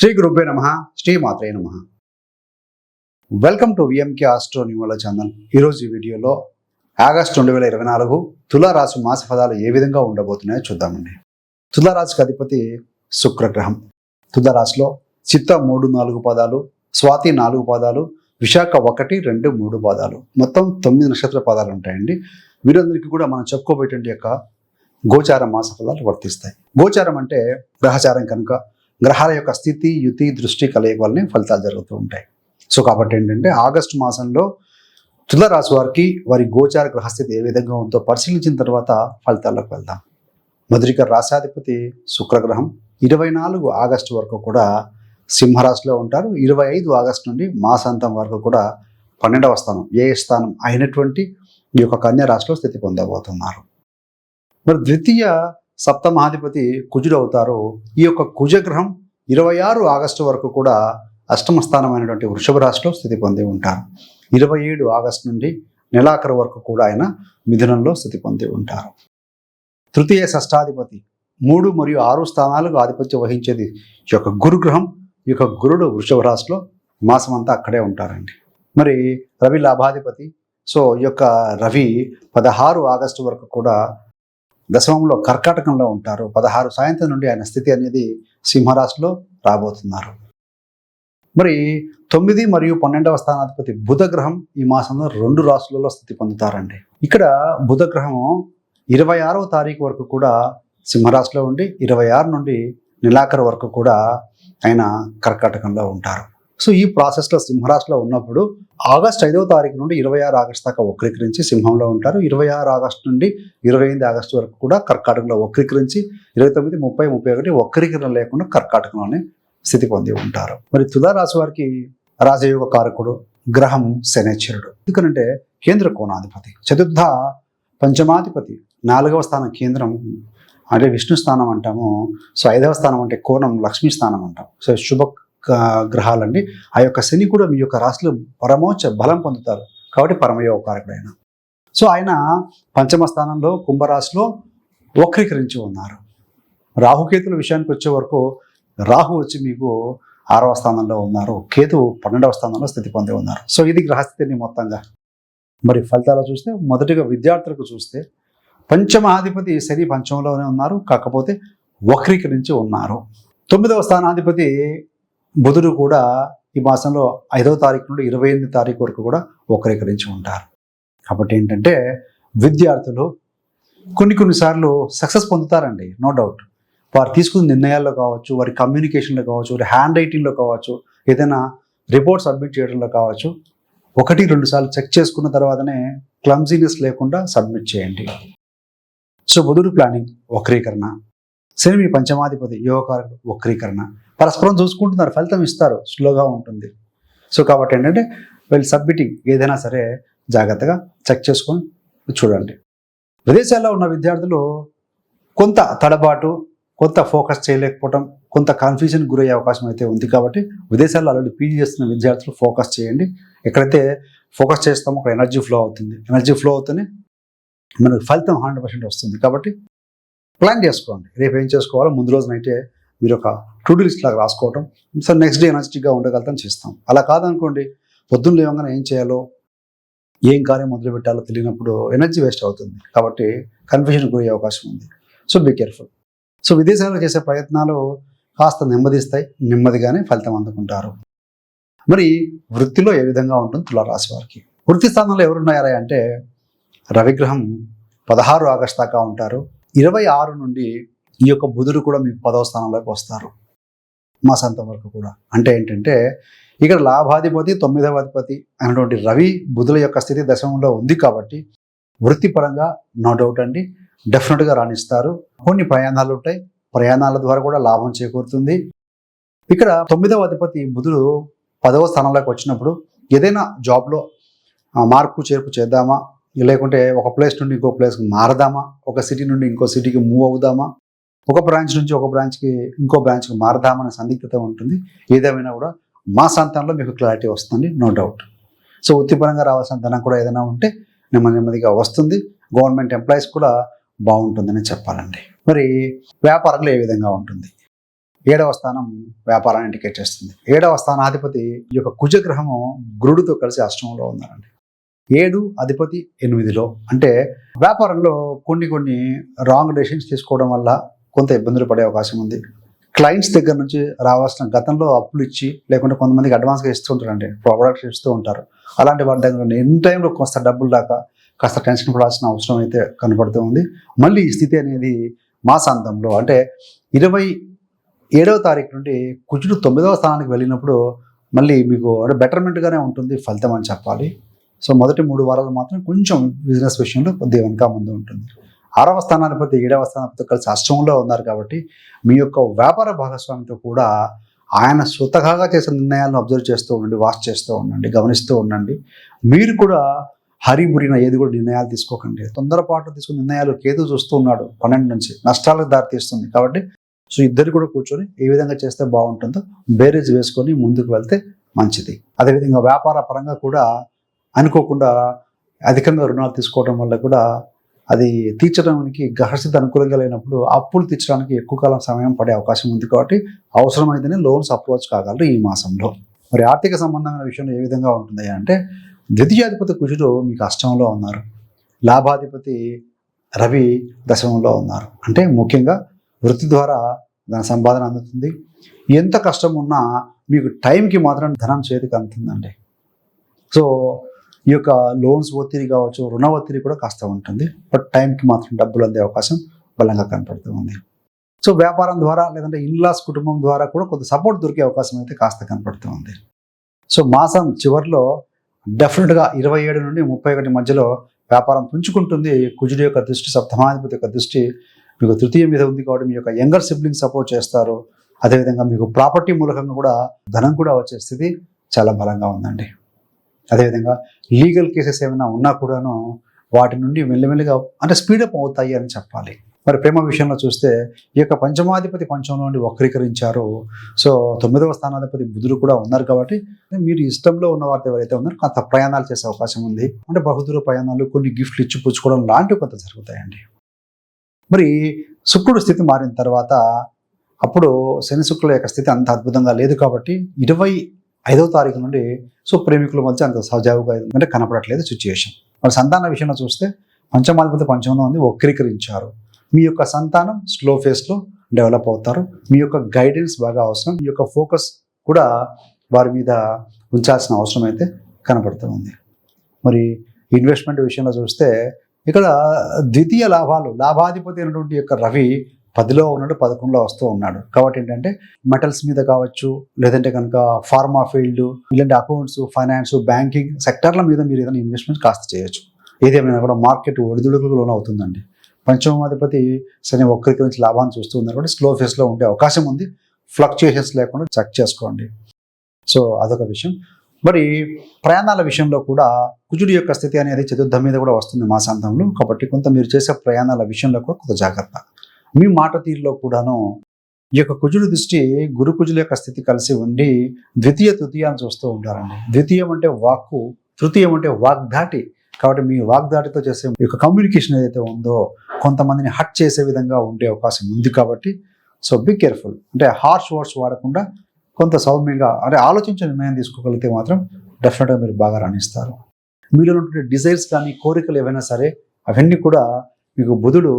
శ్రీ గురుభ్యో నమ శ్రీ మాత్రే నమ. Welcome to VMK astro numerology channel ఈరోజు ఈ వీడియోలో ఆగస్టు రెండు వేల ఇరవై నాలుగు తులారాశి మాస ఫలాలు ఏ విధంగా ఉండబోతున్నాయో చూద్దామండి. తులారాశికి అధిపతి శుక్రగ్రహం. తులారాశిలో చిత్త మూడు నాలుగు పదాలు స్వాతి నాలుగు పదాలు విశాఖ ఒకటి రెండు మూడు పదాలు. మొత్తం తొమ్మిది నక్షత్ర పదాలు ఉంటాయండి. వీరందరికీ కూడా మనం చెప్పుకోబోయేటువంటి యొక్క గోచార మాస ఫలాలు వర్తిస్తాయి. గోచారం అంటే గ్రహచారం కనుక గ్రహాల యొక్క స్థితి యుతి దృష్టి కలయిక వల్లనే ఫలితాలు జరుగుతూ ఉంటాయి. సో కాబట్టి ఏంటంటే ఆగస్టు మాసంలో తులరాశి వారికి వారి గోచార గ్రహస్థితి ఏ విధంగా ఉందో పరిశీలించిన తర్వాత ఫలితాల్లోకి వెళ్దాం. మధురిక రాశాధిపతి శుక్రగ్రహం ఇరవై నాలుగు ఆగస్టు వరకు కూడా సింహరాశిలో ఉంటారు. ఇరవై ఐదు ఆగస్టు నుండి మాసాంతం వరకు కూడా పన్నెండవ స్థానం ఏ స్థానం అయినటువంటి ఈ యొక్క కన్యా రాశిలో స్థితి పొందబోతున్నారు. మరి ద్వితీయ సప్తమాధిపతి కుజుడు అవుతారు. ఈ యొక్క కుజగ్రహం ఇరవై ఆరు ఆగస్టు వరకు కూడా అష్టమ స్థానమైనటువంటి వృషభ రాశిలో స్థితి పొంది ఉంటారు. ఇరవై ఏడు ఆగస్టు నుండి నెలాఖరు వరకు కూడా ఆయన మిథునంలో స్థితి పొంది ఉంటారు. తృతీయ షష్టాధిపతి మూడు మరియు ఆరు స్థానాలకు ఆధిపత్యం వహించేది ఈ యొక్క గురుగ్రహం ఈ యొక్క గురుడు వృషభ రాశిలో మాసం అంతా అక్కడే ఉంటారండి. మరి రవి లాభాధిపతి సో ఈ యొక్క రవి పదహారు ఆగస్టు వరకు కూడా దశమంలో కర్కాటకంలో ఉంటారు. పదహారు సాయంత్రం నుండి ఆయన స్థితి అనేది సింహరాశిలో రాబోతున్నారు. మరి తొమ్మిది మరియు పన్నెండవ స్థానాధిపతి బుధగ్రహం ఈ మాసంలో రెండు రాశులలో స్థితి పొందుతారండి. ఇక్కడ బుధగ్రహం ఇరవై ఆరవ తారీఖు వరకు కూడా సింహరాశిలో ఉండి ఇరవై ఆరు నుండి నెలాఖరు వరకు కూడా ఆయన కర్కాటకంలో ఉంటారు. సో ఈ ప్రాసెస్లో సింహరాశిలో ఉన్నప్పుడు ఆగస్ట్ ఐదవ తారీఖు నుండి ఇరవై ఆరు ఆగస్టు దాకా వక్రీకరించి సింహంలో ఉంటారు. ఇరవై ఆరు ఆగస్టు నుండి ఇరవై ఎనిమిది ఆగస్టు వరకు కూడా కర్కాటకంలో వక్రీకరించి ఇరవై తొమ్మిది ముప్పై ముప్పై ఒకటి వక్రీకరణ లేకుండా కర్కాటకంలోనే స్థితి పొంది ఉంటారు. మరి తులారాశి వారికి రాజయోగ కారకుడు గ్రహం శనేశ్వరుడు. ఎందుకనంటే కేంద్ర కోణాధిపతి చతుర్థ పంచమాధిపతి నాలుగవ స్థానం కేంద్రం అంటే విష్ణు స్థానం అంటాము. సో ఐదవ స్థానం అంటే కోణం లక్ష్మీ స్థానం అంటాం. సో శుభ గ్రహాలండి ఆ యొక్క శని కూడా మీ యొక్క రాశిలో పరమోచ్చ బలం పొందుతారు. కాబట్టి పరమయోగకారకుడు ఆయన సో ఆయన పంచమ స్థానంలో కుంభరాశిలో వక్రీకరించి ఉన్నారు. రాహుకేతుల విషయానికి వచ్చే వరకు రాహు వచ్చి మీకు ఆరవ స్థానంలో ఉన్నారు. కేతు పన్నెండవ స్థానంలో స్థితి పొంది ఉన్నారు. సో ఇది గ్రహస్థితిని మొత్తంగా. మరి ఫలితాలు చూస్తే మొదటిగా విద్యార్థులకు చూస్తే పంచమాధిపతి శని పంచంలోనే ఉన్నారు. కాకపోతే వక్రీకరించి ఉన్నారు. తొమ్మిదవ స్థానాధిపతి బుధుడు కూడా ఈ మాసంలో ఐదవ తారీఖు నుండి ఇరవై ఎనిమిది తారీఖు వరకు కూడా వక్రీకరించి ఉంటారు. కాబట్టి ఏంటంటే విద్యార్థులు కొన్ని కొన్నిసార్లు సక్సెస్ పొందుతారండి నో డౌట్. వారు తీసుకున్న నిర్ణయాల్లో కావచ్చు వారి కమ్యూనికేషన్లో కావచ్చు వారి హ్యాండ్ రైటింగ్లో కావచ్చు ఏదైనా రిపోర్ట్ సబ్మిట్ చేయడంలో కావచ్చు ఒకటి రెండు సార్లు చెక్ చేసుకున్న తర్వాతనే క్లమ్జీనెస్ లేకుండా సబ్మిట్ చేయండి. సో బుధుడు ప్లానింగ్ వక్రీకరణ. శని మీ పంచమాధిపతి యోగకారకుడు వక్రీకరణ. పరస్పరం చూసుకుంటున్నారు ఫలితం ఇస్తారు స్లోగా ఉంటుంది. సో కాబట్టి ఏంటంటే వీళ్ళు సబ్మిటింగ్ ఏదైనా సరే జాగ్రత్తగా చెక్ చేసుకొని చూడండి. విదేశాల్లో ఉన్న విద్యార్థులు కొంత తడబాటు కొంత ఫోకస్ చేయలేకపోవటం కొంత కన్ఫ్యూజన్ గురయ్యే అవకాశం అయితే ఉంది కాబట్టి విదేశాల్లో ఆల్రెడీ పీజీ చేస్తున్న విద్యార్థులు ఫోకస్ చేయండి. ఎక్కడైతే ఫోకస్ చేస్తామో అక్కడ ఎనర్జీ ఫ్లో అవుతుంది. ఎనర్జీ ఫ్లో అవుతూనే మనకు ఫలితం హండ్రెడ్ పర్సెంట్ వస్తుంది కాబట్టి ప్లాన్ చేసుకోండి. రేపు ఏం చేసుకోవాలో ముందు రోజునైతే మీరు ఒక టూడీ లిస్ట్ లాగా రాసుకోవటం. సార్ నెక్స్ట్ డే ఎనర్జెటిక్గా ఉండగలుగుతాం చేస్తాం. అలా కాదనుకోండి పొద్దున్న లేవగానే ఏం చేయాలో ఏం కార్యం మొదలు పెట్టాలో తెలియనప్పుడు ఎనర్జీ వేస్ట్ అవుతుంది. కాబట్టి కన్ఫ్యూజన్ గురయ్యే అవకాశం ఉంది. సో బీ కేర్ఫుల్ సో విదేశాల్లో చేసే ప్రయత్నాలు కాస్త నెమ్మదిస్తాయి. నెమ్మదిగానే ఫలితం అందుకుంటారు. మరి వృత్తిలో ఏ విధంగా ఉంటుంది తులారాశి వారికి? వృత్తి స్థానంలో ఎవరున్నారా అంటే రవిగ్రహం పదహారు ఆగస్టు దాకా ఉంటారు. ఇరవై ఆరు నుండి ఈ యొక్క బుధుడు కూడా మీకు పదవ స్థానంలోకి వస్తారు. మా సంతం వరకు కూడా. అంటే ఏంటంటే ఇక్కడ లాభాధిపతి తొమ్మిదవ అధిపతి అయినటువంటి రవి బుధుల యొక్క స్థితి దశమంలో ఉంది కాబట్టి వృత్తిపరంగా నో డౌట్ అండి. డెఫినెట్గా రాణిస్తారు. కొన్ని ప్రయాణాలు ఉంటాయి. ప్రయాణాల ద్వారా కూడా లాభం చేకూరుతుంది. ఇక్కడ తొమ్మిదవ అధిపతి బుధుడు పదవ స్థానంలోకి వచ్చినప్పుడు ఏదైనా జాబ్లో మార్పు చేర్పు చేద్దామా? లేకుంటే ఒక ప్లేస్ నుండి ఇంకో ప్లేస్కి మారదామా? ఒక సిటీ నుండి ఇంకో సిటీకి మూవ్ అవుదామా? ఒక బ్రాంచ్ నుంచి ఒక బ్రాంచ్కి ఇంకో బ్రాంచ్కి మారదామనే సందిగ్ధత ఉంటుంది. ఏదేమైనా కూడా మా సంతానంలో మీకు క్లారిటీ వస్తుంది నో డౌట్ సో వృత్తిపరంగా రావాల్సిన ధనం కూడా ఏదైనా ఉంటే నెమ్మది నెమ్మదిగా వస్తుంది. గవర్నమెంట్ ఎంప్లాయీస్ కూడా బాగుంటుందని చెప్పాలండి. మరి వ్యాపారంలో ఏ విధంగా ఉంటుంది? ఏడవ స్థానం వ్యాపారాన్ని ఇండికేట్ చేస్తుంది. ఏడవ స్థానాధిపతి ఈ యొక్క కుజగ్రహము గురుడితో కలిసి అష్టమంలో ఉన్నారండి. ఏడు అధిపతి ఎనిమిదిలో అంటే వ్యాపారంలో కొన్ని కొన్ని రాంగ్ డెసిషన్స్ తీసుకోవడం వల్ల కొంత ఇబ్బందులు పడే అవకాశం ఉంది. క్లయింట్స్ దగ్గర నుంచి రావాల్సిన గతంలో అప్పులు ఇచ్చి లేకుంటే కొంతమందికి అడ్వాన్స్గా ఇస్తూ ఉంటారండి. ప్రోడక్ట్స్ ఇస్తూ ఉంటారు. అలాంటి వాటి దగ్గర ఎన్ని టైంలో కొంత డబ్బులు దాకా కాస్త టెన్షన్ పడాల్సిన అవసరం అయితే కనపడుతూ ఉంది. మళ్ళీ ఈ స్థితి అనేది మాసాంతంలో అంటే ఇరవై ఏడవ తారీఖు నుండి కుజుడు తొమ్మిదవ స్థానానికి వెళ్ళినప్పుడు మళ్ళీ మీకు అంటే బెటర్మెంట్గానే ఉంటుంది ఫలితం అని చెప్పాలి. సో మొదటి మూడు వారాలు మాత్రం కొంచెం బిజినెస్ విషయంలో కొద్దిగా వెనక ముందు ఉంటుంది. ఆరవ స్థానాధిపతి ఏడవ స్థానాధిపతి కలిసి అష్టంలో ఉన్నారు కాబట్టి మీ యొక్క వ్యాపార భాగస్వామితో కూడా ఆయన స్వతహాగా చేసిన నిర్ణయాలను అబ్జర్వ్ చేస్తూ ఉండండి వాచ్ చేస్తూ ఉండండి గమనిస్తూ ఉండండి. మీరు కూడా హరిబురిన ఏది కూడా నిర్ణయాలు తీసుకోకండి. తొందరపాటు తీసుకున్న నిర్ణయాలు కేతు చూస్తూ ఉన్నాడు పన్నెండు నుంచి నష్టాలకు దారితీస్తుంది కాబట్టి. సో ఇద్దరు కూడా కూర్చొని ఏ విధంగా చేస్తే బాగుంటుందో బేరేజ్ వేసుకొని ముందుకు వెళ్తే మంచిది. అదేవిధంగా వ్యాపార పరంగా కూడా అనుకోకుండా అధికంగా రుణాలు తీసుకోవడం వల్ల కూడా అది తీర్చడానికి గ్రహస్థితి అనుకూలంగా లేనప్పుడు అప్పులు తీర్చడానికి ఎక్కువ కాలం సమయం పడే అవకాశం ఉంది కాబట్టి అవసరమైతేనే లోన్స్ అప్రోచ్ కాగలరు ఈ మాసంలో. మరి ఆర్థిక సంబంధమైన విషయంలో ఏ విధంగా ఉంటుంది అంటే ద్వితీయాధిపతి కుజుడు మీకు అష్టంలో ఉన్నారు. లాభాధిపతి రవి దశమంలో ఉన్నారు. అంటే ముఖ్యంగా వృత్తి ద్వారా దాని సంపాదన అందుతుంది. ఎంత కష్టం ఉన్నా మీకు టైంకి మాత్రం ధనం చేతికి అందుతుందండి. సో ఈ యొక్క లోన్స్ ఒత్తిడి కావచ్చు రుణ ఒత్తిడి కూడా కాస్త ఉంటుంది. బట్ టైంకి మాత్రం డబ్బులు అందే అవకాశం బలంగా కనపడుతూ ఉంది. సో వ్యాపారం ద్వారా లేదంటే ఇన్లాస్ కుటుంబం ద్వారా కూడా కొంత సపోర్ట్ దొరికే అవకాశం అయితే కాస్త కనపడుతూ ఉంది. సో మాసం చివరిలో డెఫినెట్గా ఇరవై ఏడు నుండి ముప్పై ఒకటి మధ్యలో వ్యాపారం పుంజుకుంటుంది. కుజుడి యొక్క దృష్టి సప్తమాధిపతి యొక్క దృష్టి మీకు తృతీయ మీద ఉంది కాబట్టి మీ యొక్క యంగర్ సిబ్లింగ్ సపోర్ట్ చేస్తారు. అదేవిధంగా మీకు ప్రాపర్టీ మూలకంగా కూడా ధనం కూడా వచ్చే స్థితి చాలా బలంగా ఉందండి. అదేవిధంగా లీగల్ కేసెస్ ఏమైనా ఉన్నా కూడాను వాటి నుండి మెల్లిమెల్లిగా అంటే స్పీడప్ అవుతాయి అని చెప్పాలి. మరి ప్రేమ విషయంలో చూస్తే ఈ యొక్క పంచమాధిపతి పంచంలో నుండి వక్రీకరించారు. సో తొమ్మిదవ స్థానాధిపతి బుద్ధుడు కూడా ఉన్నారు కాబట్టి మీరు ఇష్టంలో ఉన్న వారితో ఎవరైతే ఉన్నారో కొంత ప్రయాణాలు చేసే అవకాశం ఉంది. అంటే బహుదూర ప్రయాణాలు కొన్ని గిఫ్ట్లు ఇచ్చి పుచ్చుకోవడం లాంటివి కొంత జరుగుతాయండి. మరి శుక్రుడు స్థితి మారిన తర్వాత అప్పుడు శని శుక్రుల యొక్క స్థితి అంత అద్భుతంగా లేదు కాబట్టి ఇరవై ఐదవ తారీఖు నుండి సో ప్రేమికుల మధ్య అంత సజావుగా అంటే కనపడట్లేదు సిచ్యుయేషన్ మరి సంతాన విషయంలో చూస్తే పంచమాధిపతి పంచమంలో ఉంది వక్రీకరించారు. మీ యొక్క సంతానం స్లో ఫేస్లో డెవలప్ అవుతారు. మీ యొక్క గైడెన్స్ బాగా అవసరం. మీ యొక్క ఫోకస్ కూడా వారి మీద ఉంచాల్సిన అవసరం అయితే కనపడుతూ ఉంది. మరి ఇన్వెస్ట్మెంట్ విషయంలో చూస్తే ఇక్కడ ద్వితీయ లాభాలు లాభాధిపతి అయినటువంటి యొక్క రవి పదిలో ఉన్నాడు పదకొండులో వస్తూ ఉన్నాడు. కాబట్టి ఏంటంటే మెటల్స్ మీద కావచ్చు లేదంటే కనుక ఫార్మా ఫీల్డ్ ఇలాంటి అకౌంట్స్ ఫైనాన్స్ బ్యాంకింగ్ సెక్టర్ల మీద మీరు ఏదైనా ఇన్వెస్ట్మెంట్ కాస్త చేయొచ్చు. ఏదేమైనా కూడా మార్కెట్ ఒడిదుడుకులకు లోన్ అవుతుందండి పంచమాధిపతి సరే ఒక్కరికి నుంచి లాభాన్ని చూస్తూ ఉన్నారు కాబట్టి స్లో ఫేస్లో ఉండే అవకాశం ఉంది. ఫ్లక్చుయేషన్స్ లేకుండా చెక్ చేసుకోండి. సో అదొక విషయం. మరి ప్రయాణాల విషయంలో కూడా కుజుడి యొక్క స్థితి అనేది చతుర్థం మీద కూడా వస్తుంది మాసాంతంలో. కాబట్టి కొంత మీరు చేసే ప్రయాణాల విషయంలో కూడా కొంత జాగ్రత్త. మీ మాట తీరులో కూడాను ఈ యొక్క కుజుడు దృష్టి గురు కుజుల యొక్క స్థితి కలిసి ఉండి ద్వితీయ తృతీయాన్ని చూస్తూ ఉంటారండి. ద్వితీయం అంటే వాక్కు తృతీయం అంటే వాగ్దాటి. కాబట్టి మీ వాగ్దాటితో చేసే యొక్క కమ్యూనికేషన్ ఏదైతే ఉందో కొంతమందిని హట్ చేసే విధంగా ఉండే అవకాశం ఉంది కాబట్టి సో బీ కేర్ఫుల్ అంటే హార్ష్ వర్డ్స్ వాడకుండా కొంత సౌమ్యంగా అంటే ఆలోచించే నిర్ణయం తీసుకోగలిగితే మాత్రం డెఫినెట్గా మీరు బాగా రాణిస్తారు. మీలో ఉన్నటువంటి డిజైర్స్ కానీ కోరికలు ఏవైనా సరే అవన్నీ కూడా మీకు బుధుడు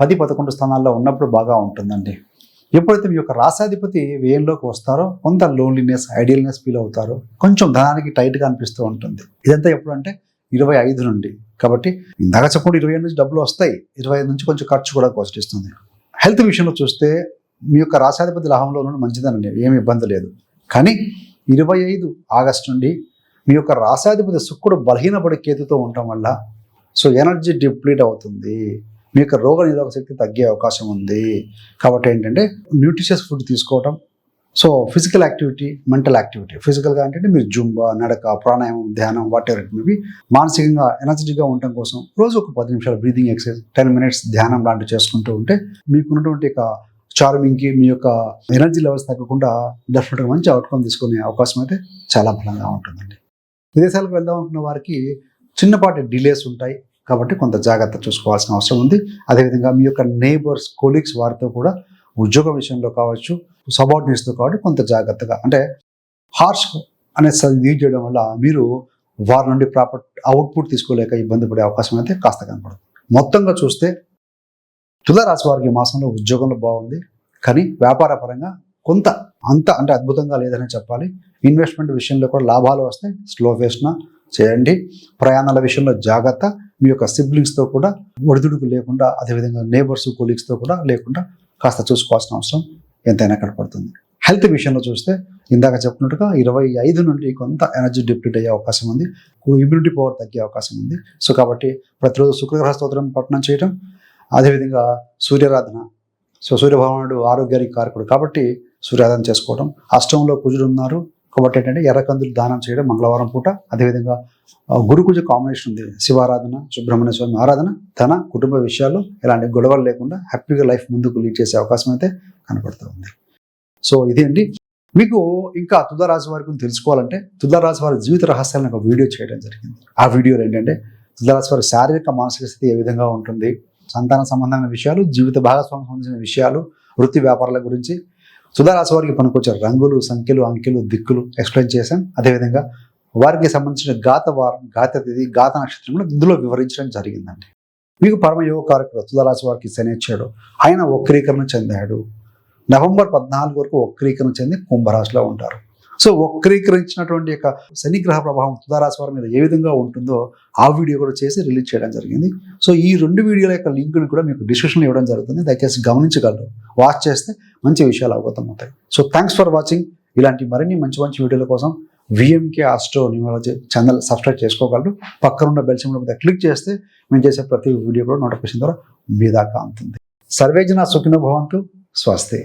పది పదకొండు స్థానాల్లో ఉన్నప్పుడు బాగా ఉంటుందండి. ఎప్పుడైతే మీ యొక్క రాసాధిపతి వ్యయంలోకి వస్తారో కొంత లోన్లీనెస్ ఐడియల్నెస్ ఫీల్ అవుతారు. కొంచెం ధనానికి టైట్గా అనిపిస్తూ ఉంటుంది. ఇదంతా ఎప్పుడంటే ఇరవై ఐదు నుండి. కాబట్టి ఇందాక చెప్పకుండా ఇరవై ఐదు నుంచి డబ్బులు వస్తాయి. ఇరవై ఐదు నుంచి కొంచెం ఖర్చు కూడా గోచరిస్తుంది హెల్త్ విషయంలో చూస్తే మీ యొక్క రాశాధిపతి లాభంలో ఉన్న మంచిదనండి. ఏమి ఇబ్బంది లేదు. కానీ ఇరవై ఐదు ఆగస్టు నుండి మీ యొక్క రాశాధిపతి శుక్రుడు బలహీనపడి కేతుతో ఉండటం వల్ల సో ఎనర్జీ డిప్లీట్ అవుతుంది. మీ యొక్క రోగ నిరోధక శక్తి తగ్గే అవకాశం ఉంది. కాబట్టి ఏంటంటే న్యూట్రిషియస్ ఫుడ్ తీసుకోవటం. So physical activity mental activity ఫిజికల్గా అంటే మీరు జుంబా నడక ప్రాణాయామం ధ్యానం వాట్ ఎవర్ ఇట్ మేబీ మానసికంగా ఎనర్జెటిక్గా ఉండటం కోసం రోజు ఒక పది నిమిషాలు బ్రీదింగ్ ఎక్సర్సైజ్ టెన్ మినిట్స్ ధ్యానం లాంటివి చేసుకుంటూ ఉంటే మీకున్నటువంటి ఒక చార్మింగ్కి మీ యొక్క ఎనర్జీ లెవెల్స్ తగ్గకుండా డెఫినెట్గా మంచి అవుట్కమ్ తీసుకునే అవకాశం అయితే చాలా బలంగా ఉంటుందండి. విదేశాలకు వెళ్దాం అనుకున్న వారికి చిన్నపాటి డిలేస్ ఉంటాయి. కాబట్టి కొంత జాగ్రత్త చూసుకోవాల్సిన అవసరం ఉంది. అదేవిధంగా మీ యొక్క నేబర్స్ కొలీగ్స్ వారితో కూడా ఉద్యోగ విషయంలో కావచ్చు సబార్డినేట్స్తో కాబట్టి కొంత జాగ్రత్తగా అంటే హార్ష్ అనే యూజ్ చేయడం వల్ల మీరు వారి నుండి ప్రాపర్ అవుట్పుట్ తీసుకోలేక ఇబ్బంది పడే అవకాశం అయితే కాస్త కనపడదు. మొత్తంగా చూస్తే తులారాశి వారికి ఈ మాసంలో ఉద్యోగంలో బాగుంది. కానీ వ్యాపార పరంగా కొంత అంత అంటే అద్భుతంగా లేదని చెప్పాలి. ఇన్వెస్ట్మెంట్ విషయంలో కూడా లాభాలు వస్తాయి. స్లో వేసిన చేయండి. ప్రయాణాల విషయంలో జాగ్రత్త. మీ యొక్క సిబ్లింగ్స్తో కూడా ఒడిదుడుకు లేకుండా అదేవిధంగా నేబర్స్ కొలీగ్స్తో కూడా లేకుండా కాస్త చూసుకోవాల్సిన అవసరం ఎంతైనా కనపడుతుంది. హెల్త్ విషయంలో చూస్తే ఇందాక చెప్పినట్టుగా ఇరవై ఐదు నుండి కొంత ఎనర్జీ డిప్లీట్ అయ్యే అవకాశం ఉంది. ఇమ్యూనిటీ పవర్ తగ్గే అవకాశం ఉంది. సో కాబట్టి ప్రతిరోజు శుక్రగ్రహ స్తోత్రం పఠనం చేయటం అదేవిధంగా సూర్యారాధన. సో సూర్యభగవానుడు ఆరోగ్యానికి కారకుడు కాబట్టి సూర్యారాధన చేసుకోవడం అష్టంలో కుజుడు ఉన్నారు. కాబట్టి ఏంటంటే ఎర్రకందులు దానం చేయడం మంగళవారం పూట. అదేవిధంగా గురుకుజ కాంబినేషన్ ఉంది. శివారాధన సుబ్రహ్మణ్య స్వామి ఆరాధన తన కుటుంబ విషయాల్లో ఎలాంటి గొడవలు లేకుండా హ్యాపీగా లైఫ్ ముందుకు లీడ్ చేసే అవకాశం అయితే కనపడుతూ ఉంది. సో ఇదేంటి అండి. మీకు ఇంకా తులారాశి వారి గురించి తెలుసుకోవాలంటే తులారాశి వారి జీవిత రహస్యాలను ఒక వీడియో చేయడం జరిగింది. ఆ వీడియోలో ఏంటంటే తులారాశి వారి శారీరక మానసిక స్థితి ఏ విధంగా ఉంటుంది సంతాన సంబంధమైన విషయాలు జీవిత భాగస్వామ్యం సంబంధించిన విషయాలు వృత్తి వ్యాపారాల గురించి సుధారాశి వారికి పనికొచ్చే రంగులు సంఖ్యలు అంకెలు దిక్కులు ఎక్స్ప్లెయిన్ చేశాం. అదేవిధంగా వారికి సంబంధించిన గాత వారం గాత తిథి గాత నక్షత్రం కూడా ఇందులో వివరించడం జరిగిందండి. మీకు పరమ కార్యక్రమం కారకుడు తులారాశి వారికి శనిచ్చాడు ఆయన వక్రీకరణ చెందాడు. నవంబర్ పద్నాలుగు వరకు వక్రీకరణ చెంది కుంభరాశిలో ఉంటారు. సో వక్రీకరించినటువంటి యొక్క శనిగ్రహ ప్రభావం తుదారాశి వారి మీద ఏ విధంగా ఉంటుందో ఆ వీడియో కూడా చేసి రిలీజ్ చేయడం జరిగింది. సో ఈ రెండు వీడియోల యొక్క లింకులు కూడా మీకు డిస్క్రిప్షన్లో ఇవ్వడం జరుగుతుంది. దయచేసి గమనించగలరు. వాచ్ చేస్తే మంచి విషయాలు అవగతం అవుతాయి. సో థ్యాంక్స్ ఫర్ వాచింగ్ ఇలాంటి మరిన్ని మంచి మంచి వీడియోల కోసం VMK astro numerology channel subscribe చేసుకోగలరు. పక్కనున్న బెల్ సింబల్ మీద క్లిక్ చేస్తే మేము చేసే ప్రతి వీడియో కూడా నోటిఫికేషన్ ద్వారా మీ దాకా అందుతుంది సర్వేజన సుఖినో భవంతు. స్వస్తి.